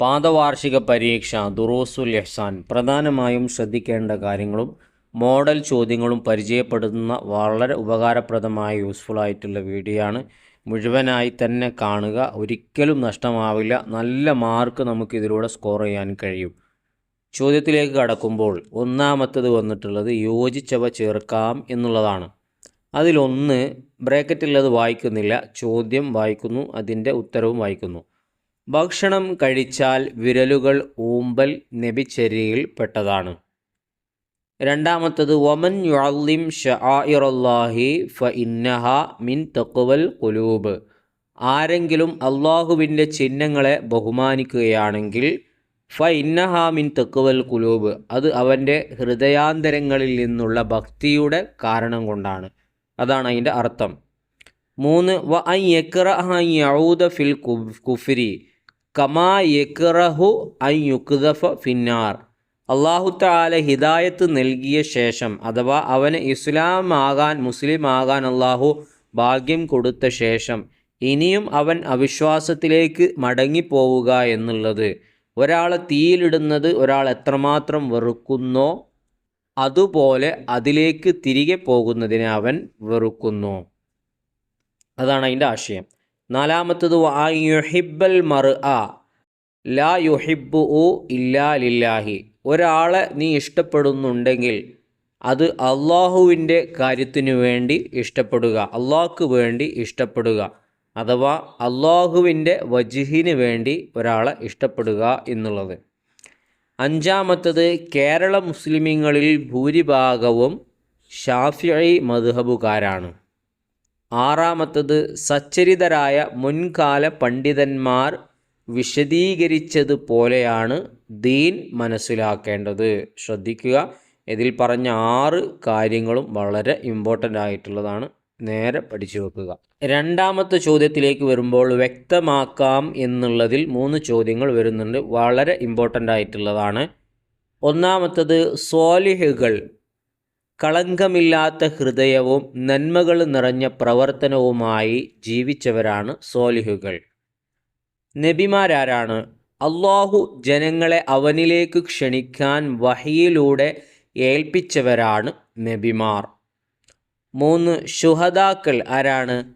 പാദവാർഷിക പരീക്ഷ ദുറൂസുൽ എഹ്സാൻ. പ്രധാനമായും ശ്രദ്ധിക്കേണ്ട കാര്യങ്ങളും മോഡൽ ചോദ്യങ്ങളും പരിചയപ്പെടുത്തുന്ന വളരെ ഉപകാരപ്രദമായ യൂസ്ഫുൾ ആയിട്ടുള്ള വീഡിയോ ആണ്. മുഴുവനായി തന്നെ കാണുക. ഒരിക്കലും നഷ്ടമാവില്ല. നല്ല മാർക്ക് നമുക്ക് ഇതിലൂടെ സ്കോർ ചെയ്യാൻ കഴിയും. ചോദ്യത്തിലേക്ക് കടക്കുമ്പോൾ ഒന്നാമത്തത് വന്നിട്ടുള്ളത് യോജിച്ചവ ചേർക്കാം എന്നുള്ളതാണ്. അതിലൊന്ന് ബ്രാക്കറ്റുള്ളത് വായിക്കുന്നില്ല. ചോദ്യം വായിക്കുന്നു അതിന്റെ ഉത്തരവും വായിക്കുന്നു. ഭക്ഷണം കഴിച്ചാൽ വിരലുകൾ ഊമ്പൽ നബിചര്യയിൽ പെട്ടതാണ്. രണ്ടാമത്തത് വമൻ യുഅല്ലിം ഷആഇറല്ലാഹി ഫ ഇന്നഹ മിൻ തഖ്വൽ ഖുലൂബ്. ആരെങ്കിലും അള്ളാഹുവിന്റെ ചിഹ്നങ്ങളെ ബഹുമാനിക്കുകയാണെങ്കിൽ ഫ ഇന്നഹ മിൻ തക്കുവൽ കുലൂബ് അത് അവന്റെ ഹൃദയാന്തരങ്ങളിൽ നിന്നുള്ള ഭക്തിയുടെ കാരണം കൊണ്ടാണ്. അതാണ് അതിന്റെ അർത്ഥം. മൂന്ന് വ ഐ എക്ര ഫിൽ കുഫ്രി. കമാ യക്റഹു ഐ യുക്തഫ ഫിന്നാർ. അള്ളാഹു താല ഹിദായത്ത് നൽകിയ ശേഷം അഥവാ അവന് ഇസ്ലാം ആകാൻ മുസ്ലിം ആകാൻ അള്ളാഹു ഭാഗ്യം കൊടുത്ത ശേഷം ഇനിയും അവൻ അവിശ്വാസത്തിലേക്ക് മടങ്ങിപ്പോവുക എന്നുള്ളത്. ഒരാളെ തീയിലിടുന്നത് ഒരാൾ എത്രമാത്രം വെറുക്കുന്നോ അതുപോലെ അതിലേക്ക് തിരികെ പോകുന്നതിനെ അവൻ വെറുക്കുന്നു. അതാണ് അതിന്റെ ആശയം. നാലാമത്തത് യുഹിബൽ മർ ആ ലാ യുഹിബു ഉ ഇല്ലാ ലില്ലാഹി. ഒരാളെ നീ ഇഷ്ടപ്പെടുന്നുണ്ടെങ്കിൽ അത് അള്ളാഹുവിന്റെ കാര്യത്തിനു വേണ്ടി ഇഷ്ടപ്പെടുക അള്ളാഹ്ക്ക് വേണ്ടി ഇഷ്ടപ്പെടുക അഥവാ അള്ളാഹുവിന്റെ വജിഹിന് വേണ്ടി ഒരാളെ ഇഷ്ടപ്പെടുക എന്നുള്ളത്. അഞ്ചാമത്തത് കേരള മുസ്ലിമീങ്ങളിൽ ഭൂരിഭാഗവും ഷാഫിഐ മധുഹബുകാരാണ് ആറാമത്തത് സച്ചരിതരായ മുൻകാല പണ്ഡിതന്മാർ വിശദീകരിച്ചതുപോലെയാണ് ദീൻ മനസ്സിലാക്കേണ്ടത്. ശ്രദ്ധിക്കുക. ഇതിൽ പറഞ്ഞ ആറ് കാര്യങ്ങളും വളരെ ഇമ്പോർട്ടന്റ് ആയിട്ടുള്ളതാണ്. നേരെ പഠിച്ചു വെക്കുക. രണ്ടാമത്തെ ചോദ്യത്തിലേക്ക് വരുമ്പോൾ വ്യക്തമാക്കാം എന്നുള്ളതിൽ മൂന്ന് ചോദ്യങ്ങൾ വരുന്നുണ്ട്. വളരെ ഇമ്പോർട്ടന്റ് ആയിട്ടുള്ളതാണ്. ഒന്നാമത്തത് സോലിഹുകൾ കളങ്കമില്ലാത്ത ഹൃദയവും നന്മകൾ നിറഞ്ഞ പ്രവർത്തനവുമായി ജീവിച്ചവരാണ് സോലിഹുകൾ. നബിമാരാരാണ്? അള്ളാഹു ജനങ്ങളെ അവനിലേക്ക് ക്ഷണിക്കാൻ വഹിയിലൂടെ ഏൽപ്പിച്ചവരാണ് നബിമാർ. മൂന്ന് ശുഹദാക്കൾ ആരാണ്?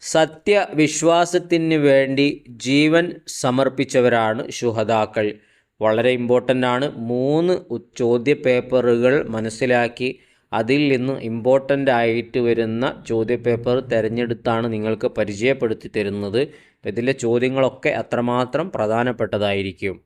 സത്യവിശ്വാസത്തിന് വേണ്ടി ജീവൻ സമർപ്പിച്ചവരാണ് ശുഹദാക്കൾ. വളരെ ഇമ്പോർട്ടന്റ് ആണ്. മൂന്ന് ചോദ്യ പേപ്പറുകൾ മനസ്സിലാക്കി അതിൽ നിന്ന് ഇമ്പോർട്ടന്റ് ആയിട്ട് വരുന്ന ചോദ്യപേപ്പർ തിരഞ്ഞെടുത്താണ് നിങ്ങൾക്ക് പരിചയപ്പെടുത്തി തരുന്നത്. ഇതിലെ ചോദ്യങ്ങളൊക്കെ അത്രമാത്രം പ്രധാനപ്പെട്ടതായിരിക്കും.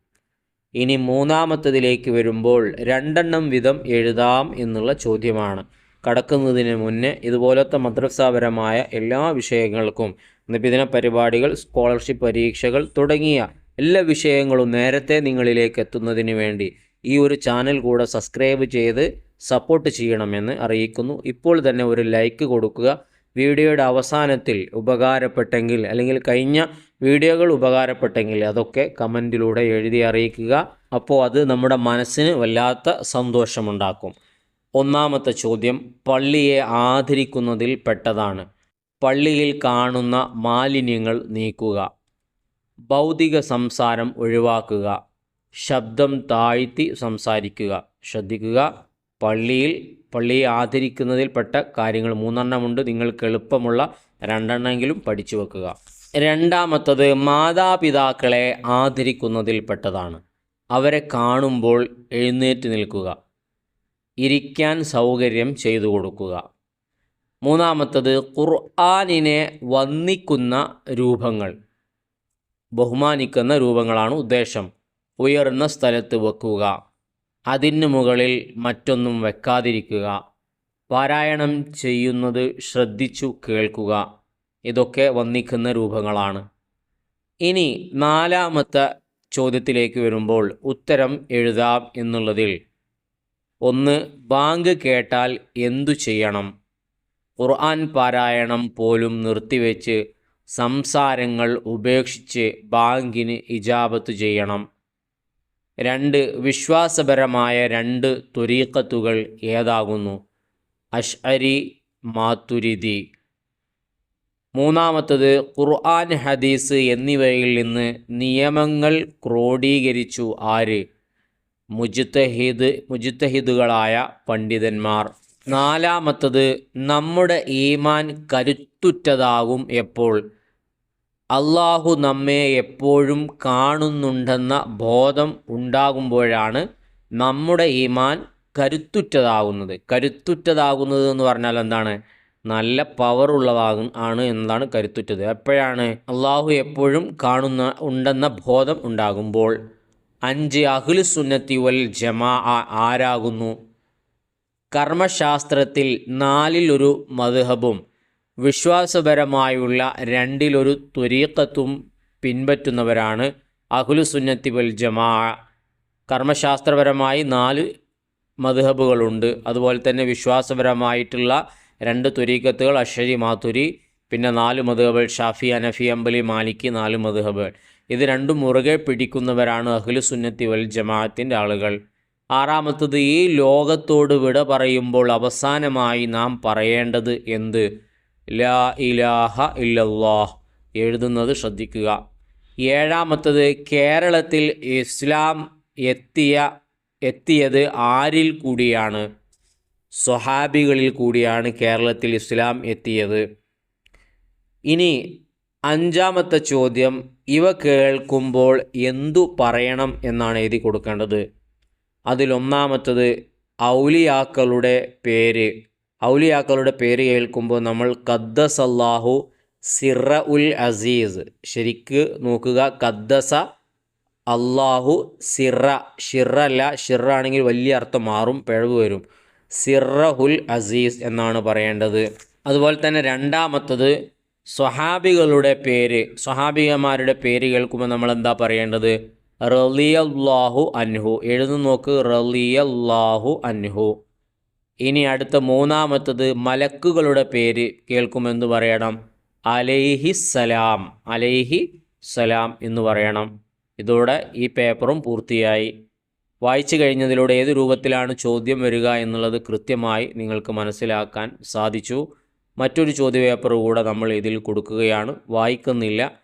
ഇനി മൂന്നാമത്തതിലേക്ക് വരുമ്പോൾ രണ്ടെണ്ണം വിധം എഴുതാം എന്നുള്ള ചോദ്യമാണ്. കടക്കുന്നതിന് മുന്നേ ഇതുപോലത്തെ മദ്രസാപരമായ എല്ലാ വിഷയങ്ങൾക്കും നിബിദിന പരിപാടികൾ സ്കോളർഷിപ്പ് പരീക്ഷകൾ തുടങ്ങിയ എല്ലാ വിഷയങ്ങളും നേരത്തെ നിങ്ങളിലേക്ക് എത്തുന്നതിന് വേണ്ടി ഈ ഒരു ചാനൽ കൂടെ സബ്സ്ക്രൈബ് ചെയ്ത് സപ്പോർട്ട് ചെയ്യണമെന്ന് അറിയിക്കുന്നു. ഇപ്പോൾ തന്നെ ഒരു ലൈക്ക് കൊടുക്കുക. വീഡിയോയുടെ അവസാനത്തിൽ ഉപകാരപ്പെട്ടെങ്കിൽ അല്ലെങ്കിൽ കഴിഞ്ഞ വീഡിയോകൾ ഉപകാരപ്പെട്ടെങ്കിൽ അതൊക്കെ കമന്റിലൂടെ എഴുതി അറിയിക്കുക. അപ്പോൾ അത് നമ്മുടെ മനസ്സിന് വല്ലാത്ത സന്തോഷമുണ്ടാക്കും. ഒന്നാമത്തെ ചോദ്യം പള്ളിയെ ആദരിക്കുന്നതിൽ പെട്ടതാണ്. പള്ളിയിൽ കാണുന്ന മാലിന്യങ്ങൾ നീക്കുക. ഭൗതിക സംസാരം ഒഴിവാക്കുക. ശബ്ദം താഴ്ത്തി സംസാരിക്കുക. ശ്രദ്ധിക്കുക. പള്ളിയിൽ പള്ളിയെ ആദരിക്കുന്നതിൽപ്പെട്ട കാര്യങ്ങൾ മൂന്നെണ്ണമുണ്ട് നിങ്ങൾക്ക് എളുപ്പമുള്ള രണ്ടെണ്ണമെങ്കിലും പഠിച്ചു വെക്കുക. രണ്ടാമത്തത് മാതാപിതാക്കളെ ആദരിക്കുന്നതിൽപ്പെട്ടതാണ്. അവരെ കാണുമ്പോൾ എഴുന്നേറ്റ് നിൽക്കുക. ഇരിക്കാൻ സൗകര്യം ചെയ്തു കൊടുക്കുക. മൂന്നാമത്തത് ഖുർആാനിനെ വന്ദിക്കുന്ന രൂപങ്ങൾ. ബഹുമാനിക്കുന്ന രൂപങ്ങളാണ് ഉദ്ദേശം. ഉയർന്ന സ്ഥലത്ത് വെക്കുക. അതിന് മുകളിൽ മറ്റൊന്നും വെക്കാതിരിക്കുക. പാരായണം ചെയ്യുന്നത് ശ്രദ്ധിച്ചു കേൾക്കുക. ഇതൊക്കെ വന്നിക്കുന്ന രൂപങ്ങളാണ്. ഇനി നാലാമത്തെ ചോദ്യത്തിലേക്ക് വരുമ്പോൾ ഉത്തരം എഴുതാം എന്നുള്ളതിൽ. ഒന്ന് ബാങ്ക് കേട്ടാൽ എന്തു ചെയ്യണം? ഖുർആൻ പാരായണം പോലും നിർത്തിവെച്ച് സംസാരങ്ങൾ ഉപേക്ഷിച്ച് ബാങ്കിന് ഇജാബത്ത് ചെയ്യണം. രണ്ട് വിശ്വാസപരമായ രണ്ട് തുരീക്കത്തുകൾ ഏതാകുന്നു? അഷ്അരി മാത്തുരിദി. മൂന്നാമത്തത് ഖുർആൻ ഹദീസ് എന്നിവയിൽ നിന്ന് നിയമങ്ങൾ ക്രോഡീകരിച്ചു ആര്? മുജിത്തഹിദ് മുജിത്തഹിദുകളായ പണ്ഡിതന്മാർ. നാലാമത്തത് നമ്മുടെ ഈമാൻ കരുത്തുറ്റതാകും എപ്പോൾ? അള്ളാഹു നമ്മെ എപ്പോഴും കാണുന്നുണ്ടെന്ന ബോധം ഉണ്ടാകുമ്പോഴാണ് നമ്മുടെ ഈമാൻ കരുത്തുറ്റതാകുന്നത്. കരുത്തുറ്റതാകുന്നത് എന്ന് പറഞ്ഞാൽ എന്താണ്? നല്ല പവർ ഉള്ളതാകും ആണ് എന്നതാണ് കരുത്തുറ്റത്. എപ്പോഴാണ് അള്ളാഹു എപ്പോഴും കാണുന്ന ഉണ്ടെന്ന ബോധം ഉണ്ടാകുമ്പോൾ അഞ്ച് അഹ്ലു സുന്നത്തി വൽ ജമാ ആരാകുന്നു? കർമ്മശാസ്ത്രത്തിൽ നാലിലൊരു മദ്ഹബും വിശ്വാസപരമായുള്ള രണ്ടിലൊരു ത്വരീക്കത്തും പിൻപറ്റുന്നവരാണ് അഹ്ലു സുന്നത്തി വൽ ജമാ. കർമ്മശാസ്ത്രപരമായി നാല് മധുഹബുകളുണ്ട് അതുപോലെ തന്നെ വിശ്വാസപരമായിട്ടുള്ള രണ്ട് ത്വരീക്കത്തുകൾ അഷരി മാതുരി പിന്നെ നാല് മദ്ഹബുകൾ ഷാഫി അനഫി അമ്പലി മാലിക്ക് നാല് മദ്ഹബുകൾ. ഇത് രണ്ടും മുറുകെ പിടിക്കുന്നവരാണ് അഹ്ലു സുന്നത്തി വൽ ജമാഅത്തിന്റെ ആളുകൾ. ആറാമത്തത് ഈ ലോകത്തോട് വിട പറയുമ്പോൾ അവസാനമായി നാം പറയേണ്ടത് എന്ത്? ലാ ഇലാഹ ഇല്ലല്ലാഹ് എഴുതുന്നത് ശ്രദ്ധിക്കുക. ഏഴാമത്തത് കേരളത്തിൽ ഇസ്ലാം എത്തിയ എത്തിയത് ആരിൽ കൂടിയാണ്? സ്വഹാബികളിൽ കൂടിയാണ് കേരളത്തിൽ ഇസ്ലാം എത്തിയത്. ഇനി അഞ്ചാമത്തെ ചോദ്യം ഇവ കേൾക്കുമ്പോൾ എന്തു പറയണം എന്നാണ് എഴുതി കൊടുക്കേണ്ടത്. അതിലൊന്നാമത്തത് ഔലിയാക്കളുടെ പേര്. ഔലിയാക്കളുടെ പേര് കേൾക്കുമ്പോൾ നമ്മൾ ഖദ്ദസ് അല്ലാഹു സിറ ഉൽ അസീസ്. ശരിക്ക് നോക്കുക ഖദ്ദസ അള്ളാഹു സിറ. ഷിറ അല്ല ഷിറ ആണെങ്കിൽ വലിയ അർത്ഥം മാറും പിഴവ് വരും. സിറഹുൽ അസീസ് എന്നാണ് പറയേണ്ടത്. അതുപോലെ തന്നെ രണ്ടാമത്തത് സ്വഹാബികളുടെ പേര്. സ്വഹാബികമാരുടെ പേര് കേൾക്കുമ്പോൾ നമ്മൾ എന്താ പറയേണ്ടത്? റലിയല്ലാഹു അൻഹു. എഴുതി നോക്ക് റലിയല്ലാഹു അൻഹു. ഇനി അടുത്ത മൂന്നാമത്തത് മലക്കുകളുടെ പേര് കേൾക്കുമെന്ന് പറയണം. അലൈഹി സലാം അലൈഹി സലാം എന്ന് പറയണം. ഇതോടെ ഈ പേപ്പറും പൂർത്തിയായി. വായിച്ചു കഴിഞ്ഞതിലൂടെ ഏത് രൂപത്തിലാണ് ചോദ്യം വരിക എന്നുള്ളത് കൃത്യമായി നിങ്ങൾക്ക് മനസ്സിലാക്കാൻ സാധിച്ചു. മറ്റൊരു ചോദ്യപേപ്പർ കൂടെ നമ്മൾ ഇതിൽ കൊടുക്കുകയാണ്. വായിക്കുന്നില്ല.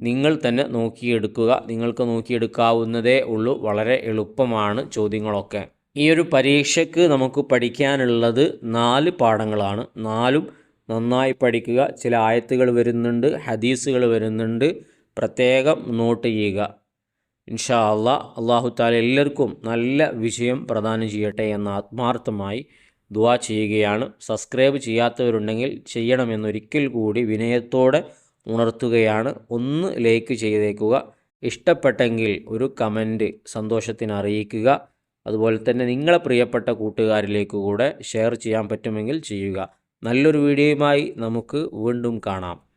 നിങ്ങൾ തന്നെ നോക്കിയെടുക്കുക. നിങ്ങൾക്ക് നോക്കിയെടുക്കാവുന്നതേ ഉള്ളൂ. വളരെ എളുപ്പമാണ് ചോദ്യങ്ങളൊക്കെ. ഈ ഒരു പരീക്ഷയ്ക്ക് നമുക്ക് പഠിക്കാനുള്ളത് നാല് പാഠങ്ങളാണ്. നാലും നന്നായി പഠിക്കുക. ചില ആയത്തുകൾ വരുന്നുണ്ട് ഹദീസുകൾ വരുന്നുണ്ട്. പ്രത്യേകം നോട്ട് ചെയ്യുക. ഇൻഷാ അള്ളാ അള്ളാഹു താല എല്ലാവർക്കും നല്ല വിജയം പ്രദാനം ചെയ്യട്ടെ എന്ന് ആത്മാർത്ഥമായി ദുവാ ചെയ്യുകയാണ്. സബ്സ്ക്രൈബ് ചെയ്യാത്തവരുണ്ടെങ്കിൽ ചെയ്യണമെന്നൊരിക്കൽ കൂടി വിനയത്തോടെ ഉണർത്തുകയാണ്. ഒന്ന് ലൈക്ക് ചെയ്തേക്കുക. ഇഷ്ടപ്പെട്ടെങ്കിൽ ഒരു കമന്റ് സന്തോഷത്തിന് അറിയിക്കുക. അതുപോലെ തന്നെ നിങ്ങളെ പ്രിയപ്പെട്ട കൂട്ടുകാരിലേക്ക് കൂടെ ഷെയർ ചെയ്യാൻ പറ്റുമെങ്കിൽ ചെയ്യുക. നല്ലൊരു വീഡിയോയുമായി നമുക്ക് വീണ്ടും കാണാം.